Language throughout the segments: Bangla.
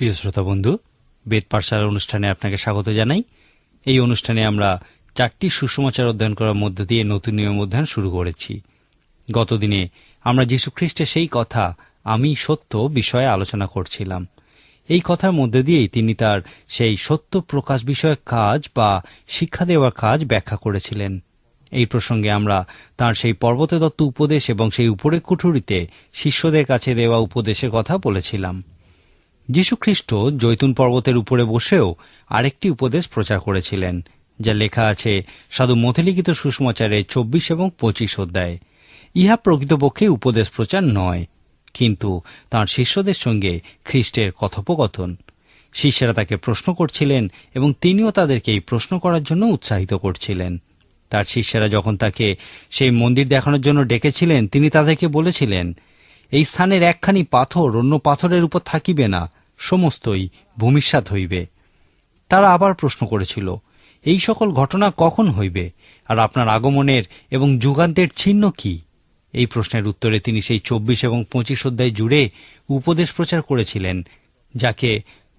প্রিয় শ্রোতা বন্ধু, বেদ পাঠশালার অনুষ্ঠানে আপনাকে স্বাগত জানাই। এই অনুষ্ঠানে আমরা চারটি সুসমাচার অধ্যয়ন করার মধ্য দিয়ে নতুন নিয়ম অধ্যয়ন শুরু করেছি। গতদিনে আমরা যীশুখ্রিস্টের সেই কথা, আমি সত্য বিষয়ে আলোচনা করছিলাম। এই কথার মধ্যে দিয়েই তিনি তার সেই সত্য প্রকাশ বিষয়ক কাজ বা শিক্ষা দেওয়ার কাজ ব্যাখ্যা করেছিলেন। এই প্রসঙ্গে আমরা তার সেই পর্বতে দত্ত উপদেশ এবং সেই উপরে কুঠুরিতে শিষ্যদের কাছে দেওয়া উপদেশের কথা বলেছিলাম। যীশুখ্রিস্ট জৈতুন পর্বতের উপরে বসেও আরেকটি উপদেশ প্রচার করেছিলেন, যা লেখা আছে, সাধু মথিলিখিত সুষমাচারে চব্বিশ এবং পঁচিশ অধ্যায়। ইহা প্রকৃতপক্ষে উপদেশ প্রচার নয়, কিন্তু তার শিষ্যদের সঙ্গে খ্রিস্টের কথোপকথন। শিষ্যরা তাকে প্রশ্ন করছিলেন এবং তিনিও তাদেরকে এই প্রশ্ন করার জন্য উৎসাহিত করছিলেন। তার শিষ্যরা যখন তাকে সেই মন্দির দেখানোর জন্য ডেকেছিলেন, তিনি তাদেরকে বলেছিলেন, এই স্থানের একখানি পাথর অন্য পাথরের উপর থাকিবে না সমস্তই ভূমিষ্যাত হইবে। তারা আবার প্রশ্ন করেছিল, এই সকল ঘটনা কখন হইবে? আর আপনার আগমনের এবং যুগান্তের চিহ্ন কি? এই প্রশ্নের উত্তরে তিনি সেই চব্বিশ এবং পঁচিশ অধ্যায় জুড়ে উপদেশ প্রচার করেছিলেন, যাকে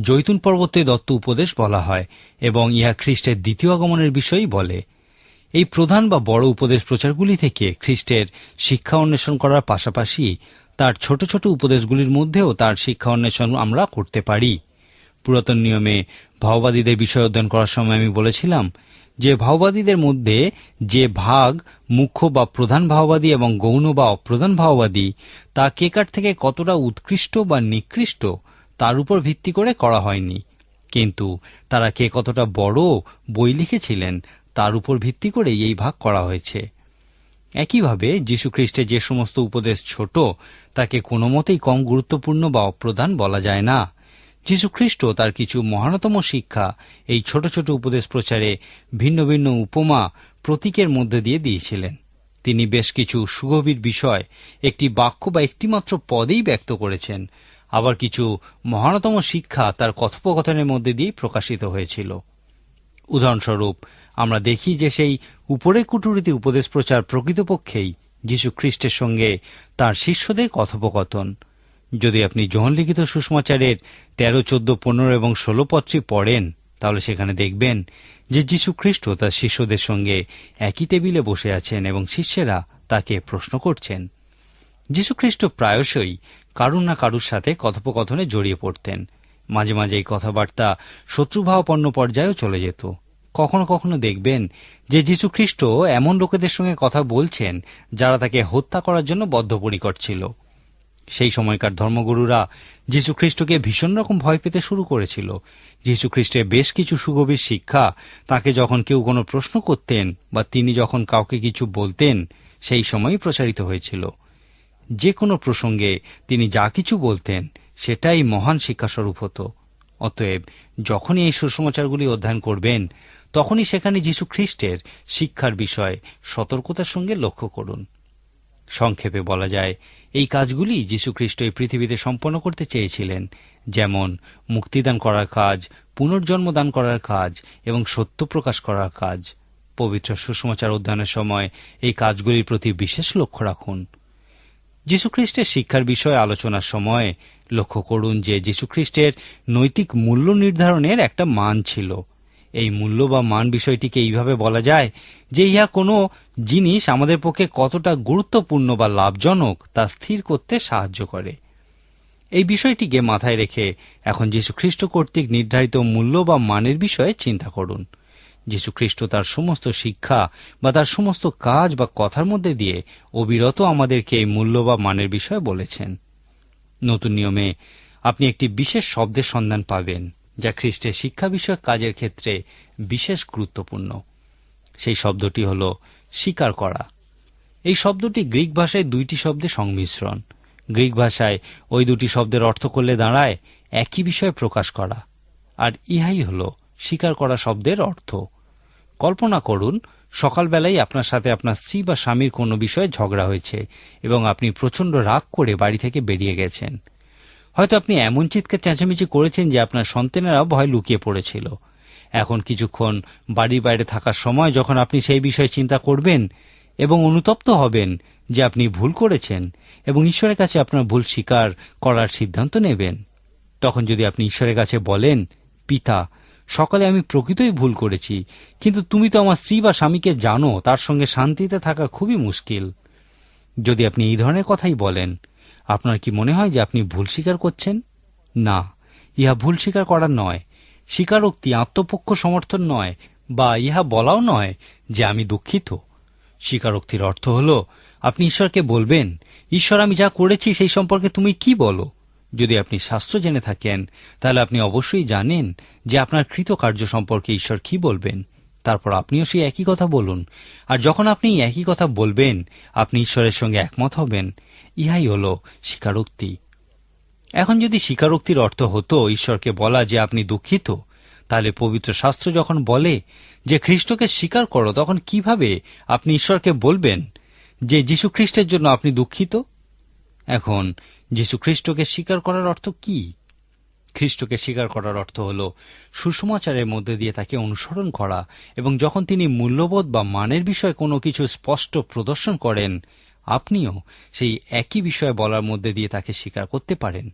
জৈতুন পর্বতে দত্ত উপদেশ বলা হয় এবং ইহা খ্রিস্টের দ্বিতীয় আগমনের বিষয়ই বলে। এই প্রধান বা বড় উপদেশ প্রচারগুলি থেকে খ্রিস্টের শিক্ষা অন্বেষণ করার পাশাপাশি তার ছোট ছোট উপদেশগুলির মধ্যেও তার শিক্ষা অন্বেষণ আমরা করতে পারি। পুরাতন নিয়মে ভাওবাদীদের বিষয় অধ্যয়ন করার সময় আমি বলেছিলাম যে ভাওবাদীদের মধ্যে যে ভাগ, মুখ্য বা প্রধান ভাওবাদী এবং গৌণ বা অপ্রধান ভাওবাদী, তা কেকার থেকে কতটা উৎকৃষ্ট বা নিকৃষ্ট, তার উপর ভিত্তি করে করা হয়নি। কিন্তু তারা কে কতটা বড় বই লিখেছিলেন, তার উপর ভিত্তি করে এই ভাগ করা হয়েছে। একইভাবে যীশুখ্রিস্টের যে সমস্ত উপদেশ ছোট, তাকে কোনো মতেই কম গুরুত্বপূর্ণ বা অপ্রধান বলা যায় না। যীশুখ্রিস্ট তার কিছু মহানতম শিক্ষা এই ছোট ছোট উপদেশ প্রচারে ভিন্ন ভিন্ন উপমা প্রতীকের মধ্যে দিয়ে দিয়েছিলেন। তিনি বেশ কিছু সুগভীর বিষয় একটি বাক্য বা একটিমাত্র পদেই ব্যক্ত করেছেন। আবার কিছু মহানতম শিক্ষা তার কথোপকথনের মধ্যে দিয়ে প্রকাশিত হয়েছিল। উদাহরণস্বরূপ, আমরা দেখি যে সেই উপরের কুটুরিতে উপদেশ প্রচার প্রকৃতপক্ষেই যীশু খ্রিস্টের সঙ্গে তার শিষ্যদের কথোপকথন। যদি আপনি লিখিত সুষমাচারের তেরো, চোদ্দ, পনেরো এবং ষোলো পত্রী পড়েন, তাহলে সেখানে দেখবেন যে যীশু খ্রিস্ট তার শিষ্যদের সঙ্গে একই টেবিলে বসে আছেন এবং শিষ্যেরা তাকে প্রশ্ন করছেন। যীশুখ্রিস্ট প্রায়শই কারুর না কারুর সাথে কথোপকথনে জড়িয়ে পড়তেন। মাঝে মাঝে এই কথাবার্তা শত্রুভাবাপন্ন পর্যায়েও চলে যেত। কখনো কখনো দেখবেন যে যীশুখ্রিস্ট এমন লোকেদের সঙ্গে কথা বলছেন যারা তাকে হত্যা করার জন্য বদ্ধপরিকর ছিল। সেই সময়কার ধর্মগুরুরা যীশুখ্রিস্টকে ভীষণ রকম ভয় পেতে শুরু করেছিল। যীশুখ্রিস্টের বেশ কিছু সুগভীর শিক্ষা, তাকে যখন কেউ কোনো প্রশ্ন করতেন বা তিনি যখন কাউকে কিছু বলতেন, সেই সময়ই প্রচারিত হয়েছিল। যে কোনো প্রসঙ্গে তিনি যা কিছু বলতেন, সেটাই মহান শিক্ষাস্বরূপ হতো। অতএব যখনই এই সুসমাচারগুলি অধ্যয়ন করবেন তখনই সেখানে যীশু খ্রিস্টের শিক্ষার বিষয় সতর্কতার সঙ্গে লক্ষ্য করুন। সংক্ষেপে বলা যায়, এই কাজগুলি যীশুখ্রিস্ট এই পৃথিবীতে সম্পন্ন করতে চেয়েছিলেন, যেমন মুক্তিদান করার কাজ পুনর্জন্ম দান করার কাজ এবং সত্য প্রকাশ করার কাজ। পবিত্র সুষমাচার অধ্যয়নের সময় এই কাজগুলির প্রতি বিশেষ লক্ষ্য রাখুন। যীশুখ্রিস্টের শিক্ষার বিষয়ে আলোচনার সময় লক্ষ্য করুন যে যীশুখ্রিস্টের নৈতিক মূল্য নির্ধারণের একটা মান ছিল। এই মূল্য বা মান বিষয়টিকে এইভাবে বলা যায় যে ইহা কোনো জিনিস আমাদের পক্ষে কতটা গুরুত্বপূর্ণ বা লাভজনক তা স্থির করতে সাহায্য করে। এই বিষয়টিকে মাথায় রেখে এখন যীশু খ্রিস্ট কর্তৃক নির্ধারিত মূল্য বা মানের বিষয়ে চিন্তা করুন। যীশু খ্রিস্ট তার সমস্ত শিক্ষা বা তার সমস্ত কাজ বা কথার মধ্যে দিয়ে অবিরত আমাদেরকে এই মূল্য বা মানের বিষয়ে বলেছেন। নতুন নিয়মে আপনি একটি বিশেষ শব্দের সন্ধান পাবেন। যা খ্রিস্টের শিক্ষা বিষয়ক কাজের ক্ষেত্রে বিশেষ গুরুত্বপূর্ণ। সেই শব্দটি হল স্বীকার করা। এই শব্দটি গ্রিক ভাষায় দুইটি শব্দের সংমিশ্রণ। গ্রিক ভাষায় ওই দুটি শব্দের অর্থ করলে দাঁড়ায় একই বিষয় প্রকাশ করা, আর ইহাই হল স্বীকার করা শব্দের অর্থ। কল্পনা করুন সকালবেলায় আপনার সাথে আপনার স্ত্রী বা স্বামীর কোনো বিষয়ে ঝগড়া হয়েছে এবং আপনি প্রচণ্ড রাগ করে বাড়ি থেকে বেরিয়ে গেছেন। হয়তো আপনি এমন চিৎকার চেঁচামেচি করেছেন যে আপনার সন্তানেরা ভয় লুকিয়ে পড়েছিল। এখন কিছুক্ষণ বাড়ির বাইরে থাকার সময় যখন আপনি সেই বিষয়ে চিন্তা করবেন এবং অনুতপ্ত হবেন যে আপনি ভুল করেছেন এবং ঈশ্বরের কাছে আপনার ভুল স্বীকার করার সিদ্ধান্ত নেবেন, তখন যদি আপনি ঈশ্বরের কাছে বলেন, পিতা, সকালে আমি প্রকৃতই ভুল করেছি, কিন্তু তুমি তো আমার স্ত্রী বা স্বামীকে জানো, তার সঙ্গে শান্তিতে থাকা খুবই মুশকিল। যদি আপনি এই ধরনের কথাই বলেন আপনার কি মনে হয় যে আপনি ভুল স্বীকার করছেন? না। ইহা ভুল স্বীকার করার নয়। স্বীকারোক্তি আত্মপক্ষ সমর্থন নয়, বা ইহা বলাও নয় যে আমি দুঃখিত। স্বীকারোক্তির অর্থ হল, আপনি ঈশ্বরকে বলবেন, ঈশ্বর, আমি যা করেছি সেই সম্পর্কে তুমি কি বলো? যদি আপনি শাস্ত্র জেনে থাকেন, তাহলে আপনি অবশ্যই জানেন যে আপনার কৃতকার্য সম্পর্কে ঈশ্বর কি বলবেন। তারপর আপনিও সেই একই কথা বলুন। আর যখন আপনি একই কথা বলবেন, আপনি ঈশ্বরের সঙ্গে একমত হবেন। ইহাই হল স্বীকারোক্তি। এখন যদি স্বীকারোক্তির অর্থ হতো ঈশ্বরকে বলা যে আপনি দুঃখিত, তাহলে পবিত্র শাস্ত্র যখন বলে যে খ্রিস্টকে স্বীকার করো, তখন কীভাবে আপনি ঈশ্বরকে বলবেন যে যীশু খ্রিস্টের জন্য আপনি দুঃখিত? এখন যীশু খ্রিস্টকে স্বীকার করার অর্থ কি? খ্রিস্টকে স্বীকার করার অর্থ হল সুসমাচারের মধ্যে দিয়ে তাকে অনুসরণ করা এবং যখন তিনি মূল্যবোধ বা মানের বিষয়ে কোনো কিছু স্পষ্ট প্রদর্শন করেন, আপনিও সেই একই বিষয় বলার মধ্যে দিয়ে তাকে স্বীকার করতে পারেন।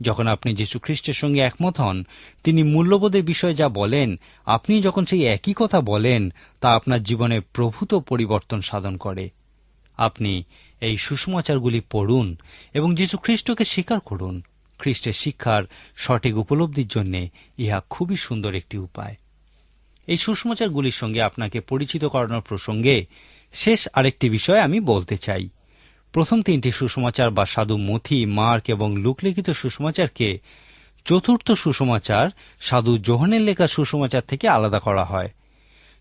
যখন আপনি যীশু খ্রিস্টের সঙ্গে একমত হন, তিনি মূল্যবোধের বিষয়ে যা বলেন, আপনি যখন সেই একই কথা বলেন, তা আপনার জীবনে প্রভূত পরিবর্তন সাধন করে। আপনি এই সুষমাচারগুলি পড়ুন এবং যীশু খ্রিস্টকে স্বীকার করুন। খ্রিস্টের শিক্ষার সঠিক উপলব্ধির জন্য ইহা খুবই সুন্দর একটি উপায়। এই সুষমাচারগুলির সঙ্গে আপনাকে পরিচিত করানোর প্রসঙ্গে শেষ আরেকটি বিষয় আমি বলতে চাই। প্রথম তিনটি সুষমাচার বা সাধু মথি, মার্ক এবং লুকলিখিত সুষমাচারকে চতুর্থ সুষমাচার, সাধু জোহনের লেখা সুষমাচার থেকে আলাদা করা হয়।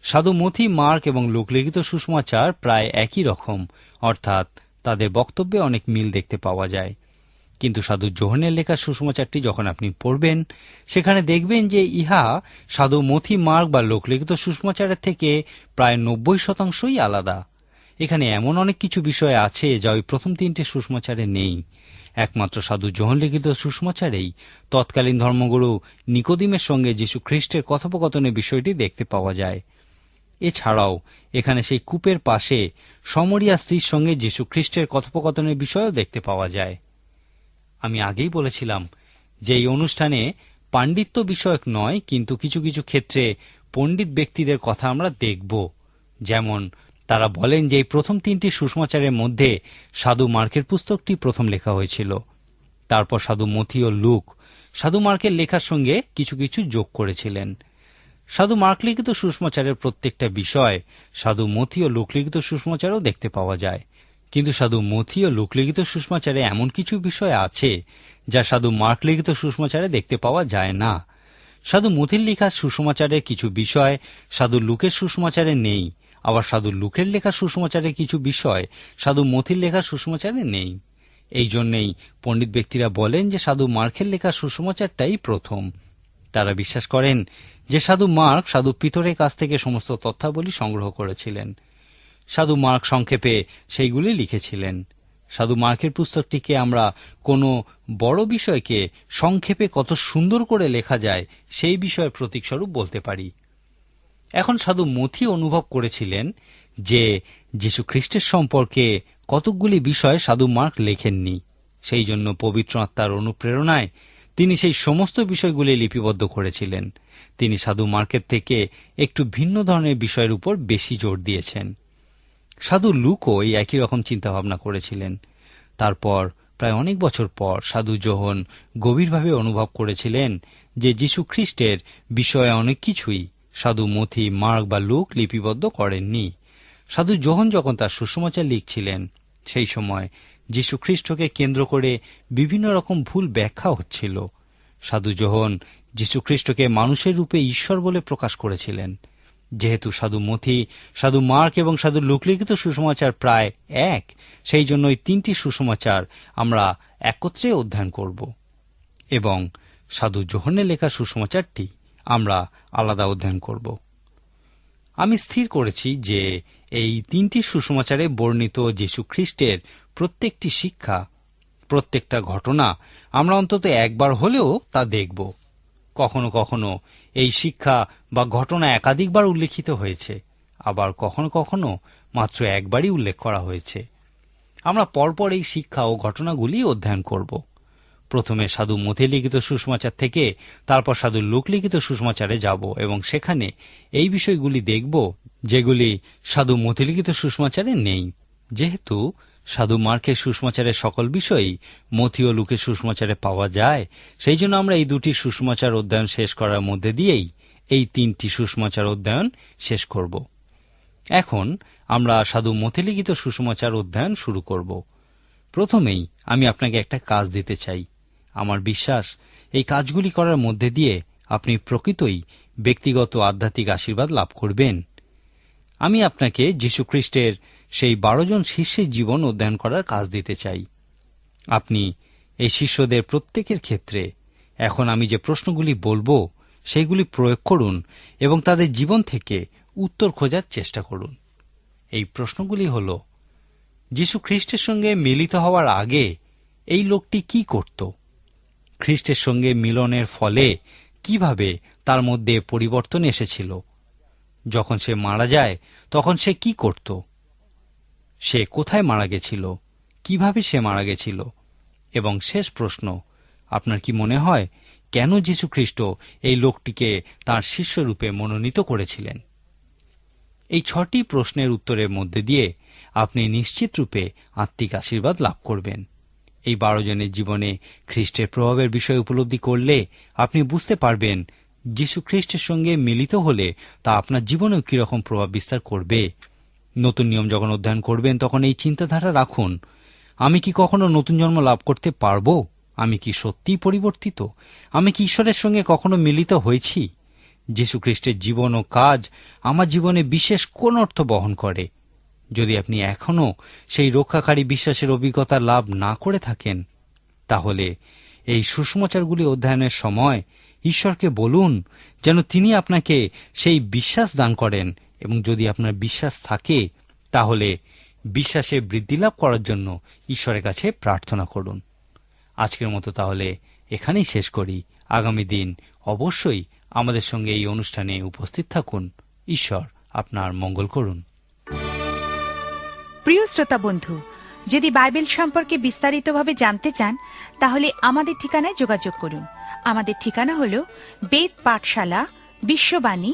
সাধু মথি, মার্ক এবং লোকলিখিত সুষমাচার প্রায় একই রকম, অর্থাৎ তাদের বক্তব্যে অনেক মিল দেখতে পাওয়া যায়। কিন্তু সাধু জোহনের লেখা সুষমাচারটি যখন আপনি পড়বেন, সেখানে দেখবেন যে ইহা সাধু মথি মার্গ বা লোকলিখিত সুষমাচারের থেকে প্রায় নব্বই শতাংশই আলাদা। এখানে এমন অনেক কিছু বিষয় আছে যা ওই প্রথম তিনটে সুষমাচারে নেই। একমাত্র সাধু জোহন লিখিত সুসমাচারেই তৎকালীন ধর্মগুরু নিকোদিমের সঙ্গে যীশু খ্রিস্টের কথোপকথনের বিষয়টি দেখতে পাওয়া যায়। এছাড়াও এখানে সেই কূপের পাশে সমরিয়া স্ত্রীর সঙ্গে যীশু খ্রিস্টের কথোপকথনের বিষয়ও দেখতে পাওয়া যায়। আমি আগেই বলেছিলাম যে এই অনুষ্ঠানে পাণ্ডিত্য বিষয়ক নয়, কিন্তু কিছু কিছু ক্ষেত্রে পণ্ডিত ব্যক্তিদের কথা আমরা দেখব। যেমন, তারা বলেন যে এই প্রথম তিনটি সুষমাচারের মধ্যে সাধু মার্কের পুস্তকটি প্রথম লেখা হয়েছিল। তারপর সাধু মথি ও লুক সাধু মার্কের লেখার সঙ্গে কিছু কিছু যোগ করেছিলেন। সাধু মার্ক লিখিত সুষমাচারের প্রত্যেকটা বিষয় সাধু মথি ও লোকলিখিত সুষমাচারও দেখতে পাওয়া যায়। কিন্তু সাধু মথি ও লোকলিখিত সুষমাচারে এমন কিছু বিষয় আছে যা সাধু মার্ক লিখিত সুষমাচারে দেখতে পাওয়া যায় না। সাধু মথির লেখা সুষমাচারের কিছু বিষয় সাধু লুকের সুষমাচারে নেই। আবার সাধু লুকের লেখা সুষমাচারের কিছু বিষয় সাধু মথির লেখা সুষমাচারে নেই। এই জন্যেই পণ্ডিত ব্যক্তিরা বলেন যে সাধু মার্কের লেখা সুষমাচারটাই প্রথম। তারা বিশ্বাস করেন যে সাধু মার্ক সাধু পিতরের কাছ থেকে সমস্ত তথ্যাবলী সংগ্রহ করেছিলেন। সাধু মার্ক সংক্ষেপে সেইগুলি লিখেছিলেন। সাধু মার্কের পুস্তকটিকে আমরা কোনো বড় বিষয়কে সংক্ষেপে কত সুন্দর করে লেখা যায় সেই বিষয়ের প্রতীকস্বরূপ বলতে পারি। এখন সাধু মথি অনুভব করেছিলেন যে যীশু খ্রিস্টের সম্পর্কে কতকগুলি বিষয় সাধু মার্ক লেখেননি। সেই জন্য পবিত্র আত্মার অনুপ্রেরণায় তিনি সেই সমস্ত বিষয়গুলি লিপিবদ্ধ করেছিলেন। তিনি সাধু মার্কের থেকে একটু ভিন্ন ধরনের বিষয়ের উপর বেশি জোর দিয়েছেন। সাধু লুকও এই একই রকম চিন্তাভাবনা করেছিলেন। তারপর প্রায় অনেক বছর পর সাধু জোহন গভীরভাবে অনুভব করেছিলেন যে যীশু খ্রিস্টের বিষয়ে অনেক কিছুই সাধু মথি মার্গ বা লুক লিপিবদ্ধ করেননি। সাধু জোহন যখন তার সুষমাচার লিখছিলেন, সেই সময় যীশু খ্রিস্টকে কেন্দ্র করে বিভিন্ন রকম ভুল ব্যাখ্যা হচ্ছিল। সাধু জোহন যীশু খ্রিস্টকে মানুষের রূপে ঈশ্বর বলে প্রকাশ করেছিলেন। যেহেতু সাধু মথি সাধু মার্ক এবং সাধু লুকলিখিত সুসমাচার প্রায় এক, সেই জন্য তিনটি সুসমাচার আমরা একত্রে অধ্যয়ন করব। এবং সাধু জোহনের লেখা সুসমাচারটি আমরা আলাদা অধ্যয়ন করব। আমি স্থির করেছি যে এই তিনটি সুসমাচারে বর্ণিত যীশু খ্রিস্টের প্রত্যেকটি শিক্ষা, প্রত্যেকটা ঘটনা আমরা অন্তত একবার হলেও তা দেখব। কখনো কখনো এই শিক্ষা বা ঘটনা একাধিকবার উল্লেখিত হয়েছে, আবার কখনো কখনো মাত্র একবারই উল্লেখ করা হয়েছে। আমরা পরপর এই শিক্ষা ও ঘটনাগুলি অধ্যয়ন করব। প্রথমে সাধু মথে লিখিত সুষমাচার থেকে তারপর সাধু লোক লিখিত সুষমাচারে যাব এবং সেখানে এই বিষয়গুলি দেখব যেগুলি সাধু মথে লিখিত সুষমাচারে নেই, যেহেতু সাধু মার্কে সুষমাচারের সকল বিষয়ই মথি ও লুকের সুষমাচারে পাওয়া যায়। সেই জন্য আমরা এই দুটি সুষমাচার অধ্যয়ন শেষ করার মধ্যে দিয়েই এই তিনটি সুষমাচার অধ্যয়ন শেষ করব। এখন আমরা সাধু মথে লিখিত সুষমাচার অধ্যয়ন শুরু করব। প্রথমেই আমি আপনাকে একটা কাজ দিতে চাই। আমার বিশ্বাস, এই কাজগুলি করার মধ্যে দিয়ে আপনি প্রকৃতই ব্যক্তিগত আধ্যাত্মিক আশীর্বাদ লাভ করবেন। আমি আপনাকে যীশুখ্রিস্টের সেই বারো জন শিষ্যের জীবন অধ্যয়ন করার কাজ দিতে চাই। আপনি এই শিষ্যদের প্রত্যেকের ক্ষেত্রে এখন আমি যে প্রশ্নগুলি বলব সেইগুলি প্রয়োগ করুন এবং তাদের জীবন থেকে উত্তর খোঁজার চেষ্টা করুন। এই প্রশ্নগুলি হল, যীশু খ্রিস্টের সঙ্গে মিলিত হওয়ার আগে এই লোকটি কি করত? খ্রিস্টের সঙ্গে মিলনের ফলে কীভাবে তার মধ্যে পরিবর্তন এসেছিল? যখন সে মারা যায়, তখন সে কি করত? সে কোথায় মারা গেছিল, কীভাবে সে মারা গেছিল? এবং শেষ প্রশ্ন, আপনার কি মনে হয় কেন যীশু খ্রিস্ট এই লোকটিকে তার শিষ্যরূপে মনোনীত করেছিলেন? এই ছটি প্রশ্নের উত্তরের মধ্যে দিয়ে আপনি নিশ্চিত রূপে আত্মিক আশীর্বাদ লাভ করবেন। এই বারো জনের জীবনে খ্রিস্টের প্রভাবের বিষয় উপলব্ধি করলে আপনি বুঝতে পারবেন যীশু খ্রিস্টের সঙ্গে মিলিত হলে তা আপনার জীবনেও কীরকম প্রভাব বিস্তার করবে। নতুন নিয়ম যখন অধ্যয়ন করবেন, তখন এই চিন্তাধারা রাখুন। আমি কি কখনো নতুন জন্ম লাভ করতে পারব? আমি কি সত্যিই পরিবর্তিত? আমি কি ঈশ্বরের সঙ্গে কখনো মিলিত হয়েছি? যীশু খ্রিস্টের জীবন ও কাজ আমার জীবনে বিশেষ কোন অর্থ বহন করে? যদি আপনি এখনও সেই রক্ষাকারী বিশ্বাসের অভিজ্ঞতা লাভ না করে থাকেন, তাহলে এই সুষমাচারগুলি অধ্যয়নের সময় ঈশ্বরকে বলুন, যেন তিনি আপনাকে সেই বিশ্বাস দান করেন এবং যদি আপনার বিশ্বাস থাকে, তাহলে বিশ্বাসে বৃদ্ধি লাভ করার জন্য ঈশ্বরের কাছে প্রার্থনা করুন। আজকের মতো তাহলে এখানেই শেষ করি। আগামী দিন অবশ্যই আমাদের সঙ্গে এই অনুষ্ঠানে উপস্থিত থাকুন। ঈশ্বর আপনার মঙ্গল করুন। প্রিয় শ্রোতা বন্ধু, যদি বাইবেল সম্পর্কে বিস্তারিতভাবে জানতে চান, তাহলে আমাদের ঠিকানায় যোগাযোগ করুন। আমাদের ঠিকানা হল বেদ পাঠশালা, বিশ্ববাণী